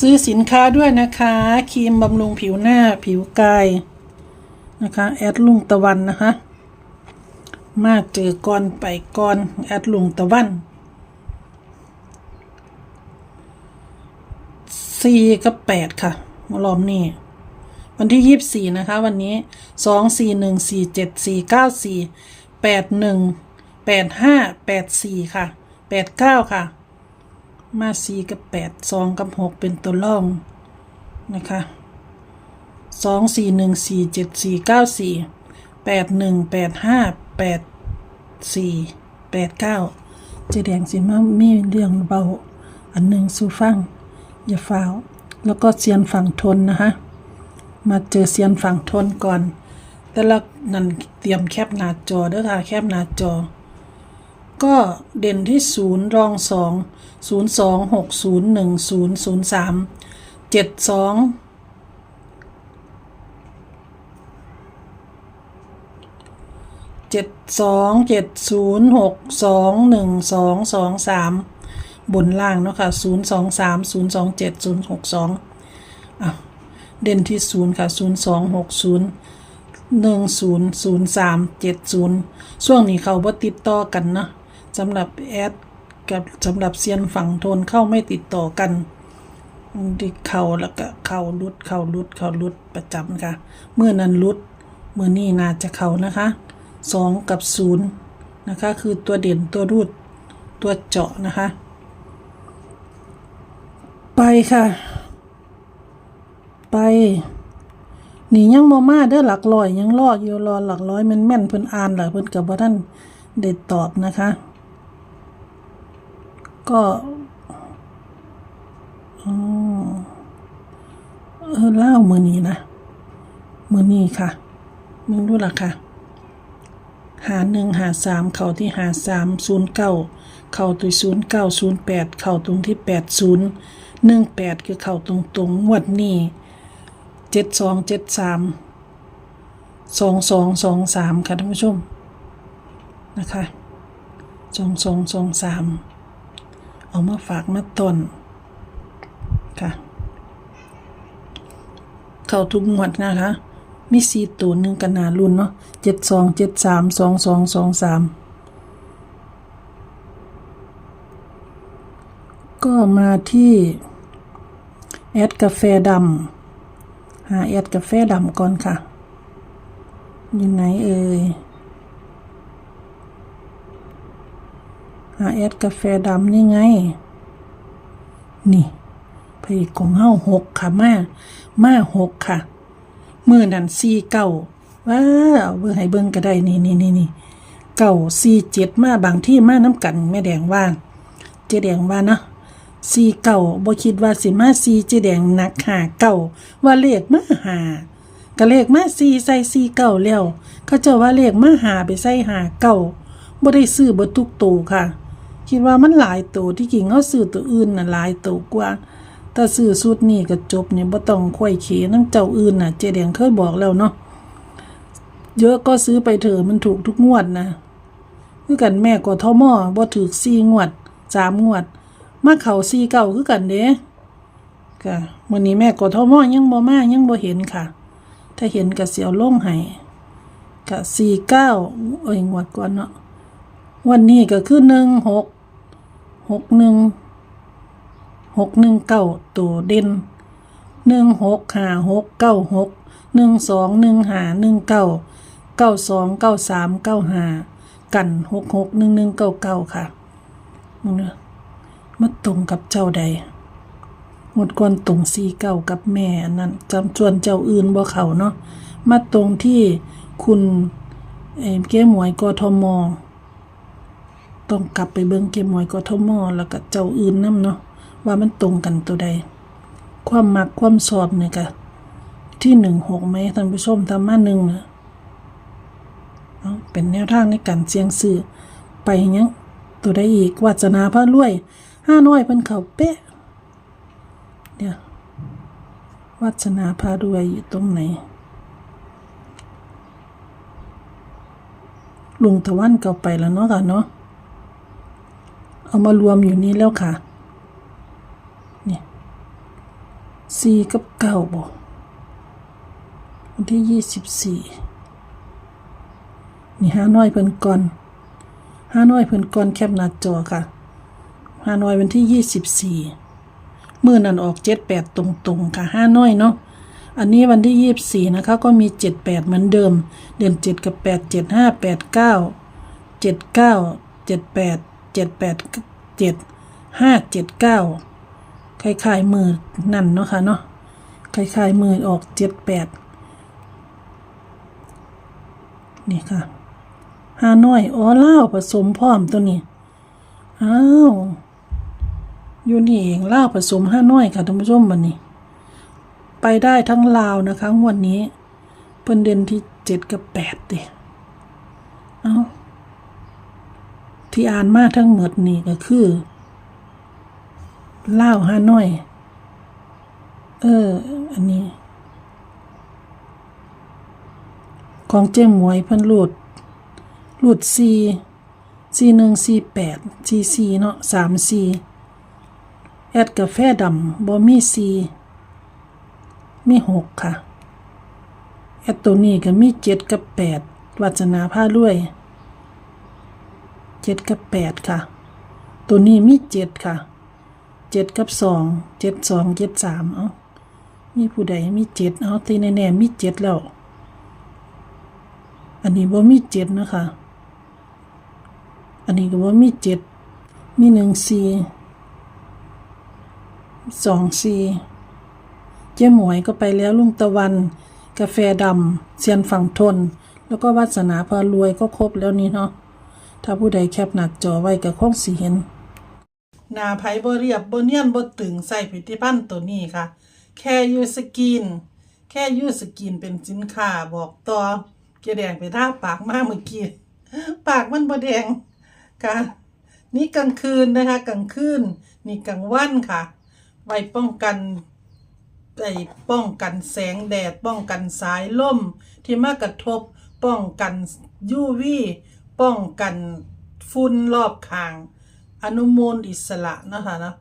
ซื้อสินค้าด้วยนะคะครีมบำรุงผิวหน้าผิวกายนะคะแอดลุงตะวันนะคะ มาเจอก่อนไปก่อนแอดลุงตะวันสี่กับแปดค่ะมารอบนี้วันที่ยี่บสี่นะคะ วันนี้สองสี่หนึ่งสี่เจ็ดสี่เก้าสี่แปดหนึ่งแปดห้าแปดสี่ค่ะแปดเก้าค่ะ มาสี่กับแปดสองกับหกเป็นตัวล่องนะคะสองสี่หนึ่งสี่เจ็ดสี่เก้าสี่แปดหนึ่งแปดห้าแปดสี่แปดเก้าเจแดงสิมามีเรื่องเบา อันหนึ่งสู่ฟัง อย่าฟ้าวแล้วก็เซียนฝั่งทนนะคะมาเจอเซียนฝั่งทนก่อน แต่ละนั่นเตรียมแคปหน้าจอเด้อค่ะ แคปหน้าจอ ก็เด่นที่ศูนย์รองสองศูนย์สองหกศูนย์หนึ่งศูนย์ศูนย์สามเจ็ดสองเจ็ดสองเจ็ดศูนย์หกสองหนึ่งสองสองสามบนล่างเนาะค่ะศูนย์สองสามศูนย์สองเจ็ดศูนย์หกสองอะเด่นที่ศูนย์ค่ะศูนย์สองหกศูนย์หนึ่งศูนย์ศูนย์สามเจ็ดศูนย์ช่วงนี้เขาบ่ติดต่อกันเนาะ สำหรับแอดกับสำหรับเซียนฝั่งทนเข้าไม่ติดต่อกันที่เข่าแล้วก็เข่ารุดเข่ารุดเข่ารุดประจำค่ะเมื่อนั้นรุดเมื่อนี้น่าจะเขานะคะสองกับศูนย์นะคะคือตัวเด่นตัวรูดตัวเจาะนะคะ ไปค่ะ ไปนี่ยังบ่มาเด้อหลักร้อยยังรออยู่รอหลักร้อยแม่นแม่นเพิ่นอ่านหล่ะเพิ่นก็บ่ทันได้ตอบนะคะ ก็เออเล่ามือนี้นะ มือนี้ค่ะมึงรู้ล่ะค่ะ หาหนึ่งหาสามเข้าที่หาสามศูนย์เก้าเข้าตัวศูนย์เก้าศูนย์แปดเข้าตรงที่แปดศูนย์หนึ่งแปดคือเข้าตรงตรงๆงวดนี้เจ็ดสองเจ็ดสามสองสองสองสามค่ะท่านผู้ชมนะคะสองสองสองสาม เอามาฝากมาตนค่ะ เข้าทุกงวดนะคะ มีสี่ตัวหนึ่งกันนารุ่นเนาะเจ็ดสองเจ็ดสามสองสองสองสามก็มาที่แอดกาแฟดำหาแอดกาแฟดำก่อนค่ะ อยู่ไหนเอ่ย หาแอดกาแฟดำนี่ไง นี่พระเอกของเฮาหกค่ะมามาหกค่ะ มือนั่นสี่เก้าว้าเอาเบิ่งให้เบิ่งก็ได้นี่นี่นี่นี่เก้าสี่เจ็ดมาบางที่มาน้ำกันแม่แดงว่า เจแดงว่าเนาะสี่เก่าบ่คิดว่าสิมาสี่เจแดงหนักหาเก่าว่าเลขมาหาก็เลขมาสี่ใส่สี่เก่าแล้วเขาเจ้าว่าเลขมาหาไปใส่หาเก่าบ่ได้ซื้อบ่ทุกตัวค่ะ คิดว่ามันหลายตัวที่จริงเขาซื้อตัวอื่นน่ะหลายตัวกว่าถ้าซื้อสูตรนี้ก็จบเนี่ยบ่ต้องค่อยเขนำเจ้าอื่นน่ะ เจแดงเคยบอกแล้วเนาะเยอะก็ซื้อไปเถอะมันถูกทุกงวดนะคือกันแม่กทมอบ่ถือสี่งวดสามงวด มาเข่าสี่เก่าคือกันเด้ค่ะมื้อนี้แม่กทมอยังบ่มายังบ่เห็นค่ะ ถ้าเห็นก็เสิเอาลงให้ก็สี่เก้าเอ้ยงวดก่อนเนาะวันนี้ก็คือหนึ่งหก หกหนึ่งหกหนึ่งเก้าตัวเด่นหนึ่งหกห้าหกเก้าหกหนึ่งสองหนึ่งห้าหนึ่งเก้าเก้าสองเก้าสามเก้าห้ากันหกหกหนึ่งหนึ่งเก้าเก้าค่ะมึงนาะมาตรงกับเจ้าใดหมดก่อนตรงสี่เก่ากับแม่อันนั้นจำชวนเจ้าอื่นบ่เขาเนาะมาตรงที่คุณเอ่อเก้หมวยกทม ต้องกลับไปเบิ่งเก้หมวยกทมแล้วก็เจ้าอื่นนํเนาะว่ามันตรงกันตัวใด ความมักความสอบเนี่ยก็ที่หนึ่งหกไหมท่านผู้ชมทำมาหนึ่งนะเอาเป็นแนวทางในการเสียงซื้อไปยังตัวได้อีกวาสนาพระรวยห้าน้อยเพิ่นเขาเป๊ะเดี๋ยววาสนาพารวยอยู่ตรงไหนลุงตะวันเก่าไปแล้วเนาะค่ะเนาะ เอามารวมอยู่นี้แล้วค่ะ นี่สี่กับเก้าบวันที่ยี่สิบสี่นี่ห้าน้อยเพิ่นก่อนห้าน้อยเพิ่นก่อนแคปหน้าจอค่ะห้าน้อยวันที่ยี่สิบสี่มื่อนั้นออกเจ็ดแปดตรงๆค่ะห้าน้อยเนาะอันนี้วันที่ยี่สิบสี่นะคะ ก็มีเจ็ดแปดเหมือนเดิม เดือนเจ็ดกับแปดเจ็ดห้าแปดเก้าเจ็ดเก้าเจ็ดแปด เจ็ดแปดเจ็ดห้าเจ็ดเก้าคล้ายๆมือนั่นเนาะค่ะเนาะคล้ายๆมือออกเจ็ดแปดนี่ค่ะห้าน้อยอ๋อเล่าผสมพร้อมตัวนี้ อ้าว อยู่นี่เองเล่าผสมห้าน้อยค่ะท่านผู้ชมบันนี้ ไปได้ทั้งลาวนะคะวันนี้เพิ่นเด่นที่เจ็ดกับแปดเด้เอ้า ที่อ่านมาทั้งหมดนี่ก็คือเล่าฮานอย เออ อันนี้ ของเจ้หมวยพิ่นรูดรูดซีซีหนึ่งซีแปดซีซีเนาะสามซีแอดกาแฟดำบอมีซีมีหกค่ะ แอดตัวนี้ก็มีเจ็ดกับแปดวัจนาผ้าด้วย เจ็ดกับแปดค่ะ ตัวนี้มีเจ็ดค่ะ เจ็ดกับสอง เจ็ดสองเจ็ดสามเอามีผู้ใดมีเจ็ดเอาตีแน่ๆมีเจ็ดแล้ว อันนี้ว่ามีเจ็ดนะคะ อันนี้ก็ว่ามีเจ็ด มีหนึ่งสี่สองสี่เจ๊หมวยก็ไปแล้วลุงตะวัน กาแฟดำเซียนฝั่งทน แล้วก็วาสนาพารวยก็ครบแล้วนี่เนาะ ถ้าผู้ใดแคปหนักจอไว้ก็คงสิเห็น หน้าไผบ่เรียบบ่เนียนบ่ตึงใส่ผลิตภัณฑ์ตัวนี้ค่ะ แค่ยูสกิน แค่ยูสกินเป็นสินค้าบอกต่อเกแดงไปท่าปากมากเมื่อกี้ ปากมันบ่แดงค่ะนี่กลางคืนนะคะกลางคืนนี่กลางวันค่ะ ไว้ป้องกันไอ้ป้องกันแสงแดด ป้องกันสายลมที่มากระทบ ป้องกันยูวี ป้องกันฝุ่นรอบข้าง อนุมูลอิสระนะคะนะ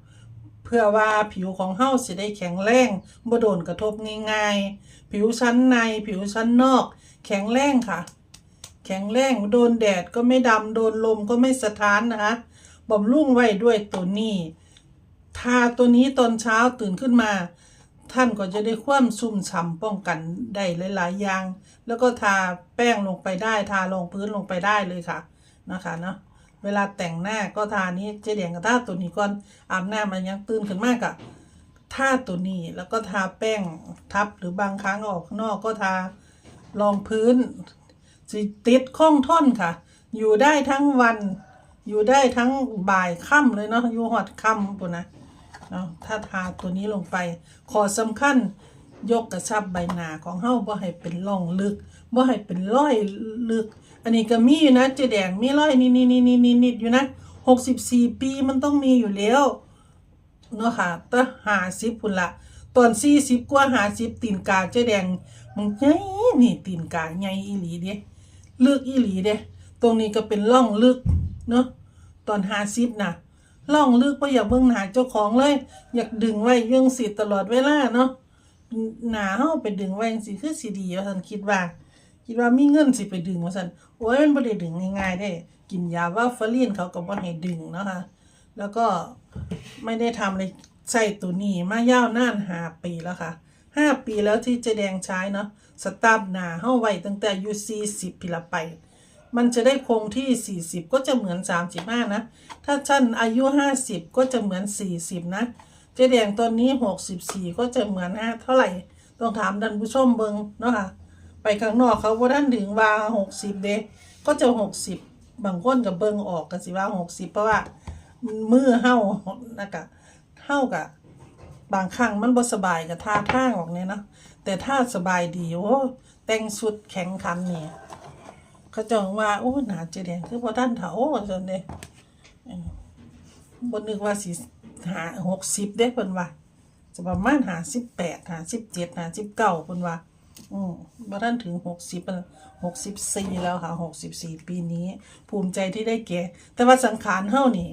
เพื่อว่าผิวของเฮาสิได้แข็งแรงบ่โดนกระทบง่ายๆ ผิวชั้นในผิวชั้นนอก แข็งแรงค่ะ แข็งแรงโดนแดดก็ไม่ดำโดนลมก็ไม่สะท้านนะคะบำรุงไว้ด้วยตัวนี้ ทาตัวนี้ตอนเช้าตื่นขึ้นมา ท่านก็จะได้ความซุ่มฉ่ำป้องกันได้หลายๆอย่าง แล้วก็ทาแป้งลงไปได้ ทาลงพื้นลงไปได้เลยค่ะนะคะเนาะเวลาแต่งหน้าก็ทานี้เจเดียงกับทาตัวนี้ก่อนอาบน้ำมันยังตื่นขึ้นมากอะทาตัวนี้แล้วก็ทาแป้งทับหรือบางครั้งออกข้างนอกก็ทารองพื้นสิติดข้องท่อนค่ะ อยู่ได้ทั้งวัน อยู่ได้ทั้งบ่ายค่ำเลยเนาะอยู่หอดค่ำปุ่นนะ เนาะถ้าทาตัวนี้ลงไป ขอสำคัญยกกระชับใบหน้าของเฮาบ่ให้เป็นร่องลึกบ่ให้เป็นร้อยลึก อันนี้ก็มีอยู่นะเจแดงมีร้อยนี่นี่นี่นี่นี่นี่อยู่นะหกสิบสี่ปีมันต้องมีอยู่แล้วเนาะค่ะต่หาสิบพุ่นละตอนสี่สิบกว่าหาสิบตีนกาเจแดงมันใหญ่นี่ตีนกาใหญ่อีหลีเด้ลึกอีหลีเด้ตรงนี้ก็เป็นร่องลึกเนาะตอนหาสิบน่ะ ล่องลึกไปอยากเบิ่งหนาเจ้าของเลย อยากดึงไว้เยังสิตลอดเวลาเนาะหนาเฮาไปดึงไว้จังซี่คือสิดีว่าซั่นคิดว่า คิดว่ามีเงินสิไปดึงว่าซั่นโอ้ยมันบ่ได้ดึงง่ายๆเด้ กินยาว่าฟารีนเขาก็บ่ให้ดึงเนาะค่ะแล้วก็ไม่ได้ทำเลยใส่ตัวนี้มายาวนานหาปีแล้วค่ะห้าปีแล้วที่เจะแดงใช้เนาะสตาร์ฟหนาเฮาไว้ตั้งแต่อายุ40ปีละไป มันจะได้คงที่ 40 ก็จะเหมือน 35 นะ ถ้าท่านอายุ 50 ก็จะเหมือน 40 นะเจ๊แดงตอนนี้ 64 ก็จะเหมือน5เท่าไหร่ ต้องถามท่านผู้ชมเบิงเนาะค่ะ ไปข้างนอกเขาว่าท่านถึงว่า 60 เด้ก็จะ 60 บางคนกับเบิงออกกันสิว่า 60 เพราะว่ามือเฮานะคะเฮากะบางครั้งมันบ่สบายกับท่าทางออกเนี่ยนะแต่ถ้าสบายดีโอ้แต่งสุดแข็งขันเนี่ เขาจองว่าโอ้หนาเจแดงคือพอท่านเถาจนเด้เออบนนึกว่าสิหาหกสิบเด้เพิ่นว่าจะประมาณหาสิบแปดหาสิบเจ็ดหาสิบเก้าเพิ่นว่า อืมบ่ท่านถึงหกสิบหกสิบสี่แล้วค่ะหกสิบสี่ปีนี้ ภูมิใจที่ได้แก่แต่ว่าสังขารเฮานี่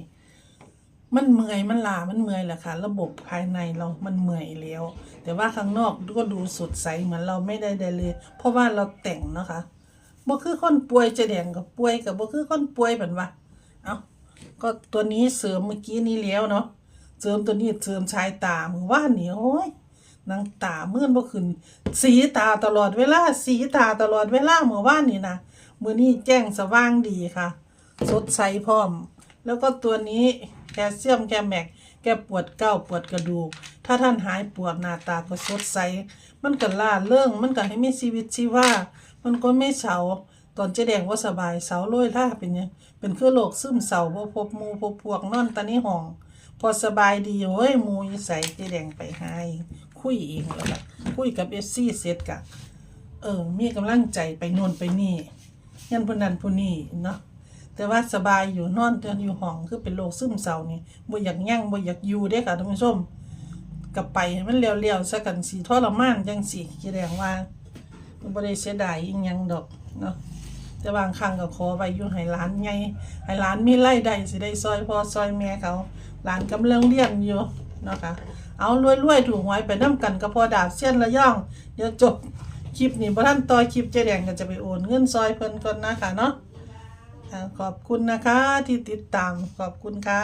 มันเมื่อยมันลา มันเมื่อยแหละค่ะ ระบบภายในเรา มันเมื่อยแล้ว แต่ว่าข้างนอกก็ดูสดใสเหมือนเราไม่ได้ใดเลย เพราะว่าเราแต่งนะคะ บ่คือคนป่วยจะแดงกับป่วยกับบ่คือคนป่วยเหมือนว่าเอ้าก็ตัวนี้เสริมเมื่อกี้นี้แล้วเนาะเสริมตัวนี้เสริมชายตามือว่านนี่โอ้ยนางตาเมื่อนบ่ขึ้นสีตาตลอดเวลาสีตาตลอดเวลาเมื่อว่านนี่นะมือนี้แจ้งสว่างดีค่ะ สดใสพร้อม แล้วก็ตัวนี้แคลเซียมแคลแมกแกปวดเก้าปวดกระดูก ถ้าท่านหายปวดหน้าตาก็สดใส มันก็ล่าเรื่องมันก็ให้มีชีวิตชีวา มันก็ไม่เฉาตอนเจ๊แดงว่าสบายเสาโรยล่าเป็นยังเป็นคือโรคซึมเศร้าบ่พบมูพบพวกนอนตานี้ห้อง พอสบายดีโอ้ยมูยใส่เจ๊แดงไปใหาเองคุยเองแล้วก็คุยกับเอฟซีเสร็จกะเออ มีกำลังใจไปโน่นไปนี่ยันผู้นั้นผู้นี้เนาะแต่ว่าสบายอยู่นอนแต่อยู่ห้องคือเป็นโรคซึมเศร้านี่บ่อยากยั่งบ่อยากอยู่เด้ค่ะท่านผู้ชมกับไปให้มันเร็วๆซะกันสิทรมานจังสิแสดงว่า บ่ได้เสียดายอีหยังดอกเนาะแต่บางครั้งก็ขอไว้อยู่ให้หลานใหญ่ให้หลานมีรายได้สิได้ซอยพ่อซอยแม่เขาหลานกำลังเรียนอยู่เนาะค่ะเอารวยๆถูกหวยไปนํกันก็พอดาบเส้นละย่องเดี๋ยวจบคลิปนี้บ่ท่านต่อยคลิปเจ๊แดงก็จะไปโอนเงินซอยเพิ่นก่อนนะคะเนาะขอบคุณนะคะที่ติดตามขอบคุณค่ะ